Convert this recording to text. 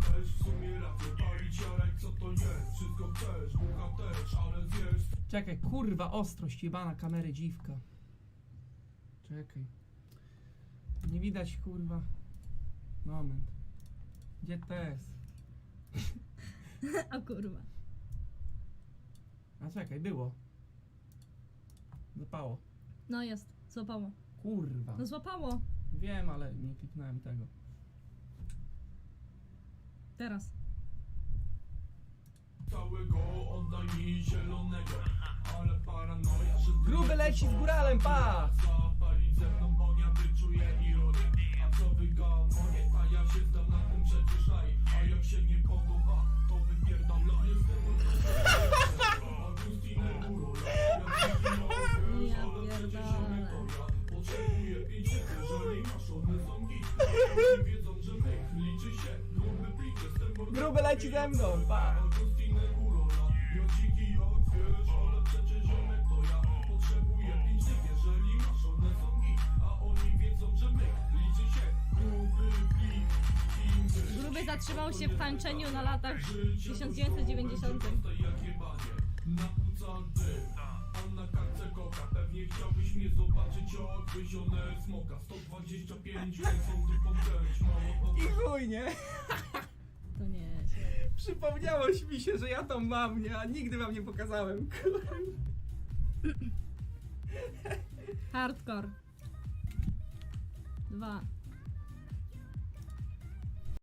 też w sumie rację Palić jarek co to jest Wszystko bucha też, ale zjesz Czekaj, kurwa, ostrość jebana kamery dziwka. Czekaj. Nie widać, kurwa. Moment. Gdzie to jest? A kurwa. A czekaj, było. Zapało. No jest, złapało. Kurwa. No złapało. Wiem, ale nie kliknąłem tego. Teraz. Całego oddaj mi zielonego Ale paranoja, że ty Gruby leci z góralem, pa! Zapalić ze mną ognia, wyczuję ironię A co wy gamonie, ta ja się zdam na tym przecież laj A jak się nie podoba, to wypierdam la Jestem Urola Jak taki Ja pierdolę. Potrzebuję pięć jeżeli masz one są git Gruby leci ze mną, pa! Są Gruby zatrzymał się w tańczeniu na latach 1990. Na kartce koka Pewnie chciałbyś mnie zobaczyć jak wyzione smoka 125 lecą tu pomknąć Mało I chuj, nie? To nie. Przypomniałoś mi się, że ja to mam, nie? A nigdy wam nie pokazałem. Hardcore. Dwa.